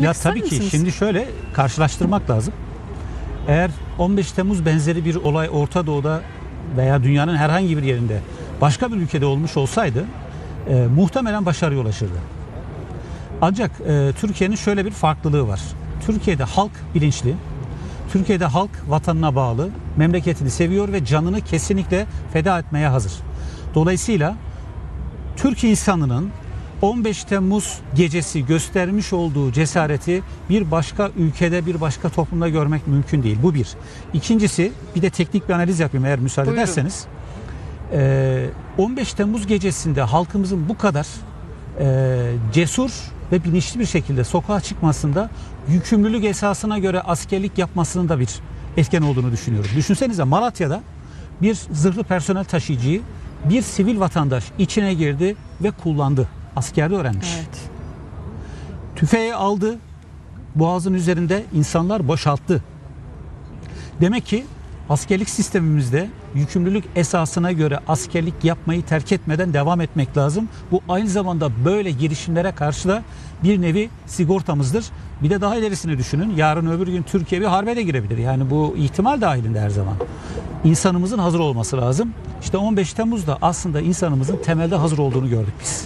Ya tabii ki misiniz? şimdi şöyle karşılaştırmak lazım. Eğer 15 Temmuz benzeri bir olay Orta Doğu'da veya dünyanın herhangi bir yerinde başka bir ülkede olmuş olsaydı e, muhtemelen başarıya ulaşırdı. Ancak e, Türkiye'nin şöyle bir farklılığı var. Türkiye'de halk bilinçli. Türkiye'de halk vatanına bağlı, memleketini seviyor ve canını kesinlikle feda etmeye hazır. Dolayısıyla Türk insanının 15 Temmuz gecesi göstermiş olduğu cesareti bir başka ülkede, bir başka toplumda görmek mümkün değil. Bu bir. İkincisi, bir de teknik bir analiz yapayım eğer müsaade Buyurun. ederseniz. Ee, 15 Temmuz gecesinde halkımızın bu kadar e, cesur ve bilinçli bir şekilde sokağa çıkmasında yükümlülük esasına göre askerlik yapmasının da bir etken olduğunu düşünüyorum. Düşünsenize Malatya'da bir zırhlı personel taşıyıcıyı bir sivil vatandaş içine girdi ve kullandı. Askerde öğrenmiş. Evet. Tüfeği aldı. Boğazın üzerinde insanlar boşalttı. Demek ki askerlik sistemimizde yükümlülük esasına göre askerlik yapmayı terk etmeden devam etmek lazım. Bu aynı zamanda böyle girişimlere karşı da bir nevi sigortamızdır. Bir de daha ilerisini düşünün. Yarın öbür gün Türkiye bir harbe de girebilir. Yani bu ihtimal dahilinde her zaman. İnsanımızın hazır olması lazım. İşte 15 Temmuz'da aslında insanımızın temelde hazır olduğunu gördük biz.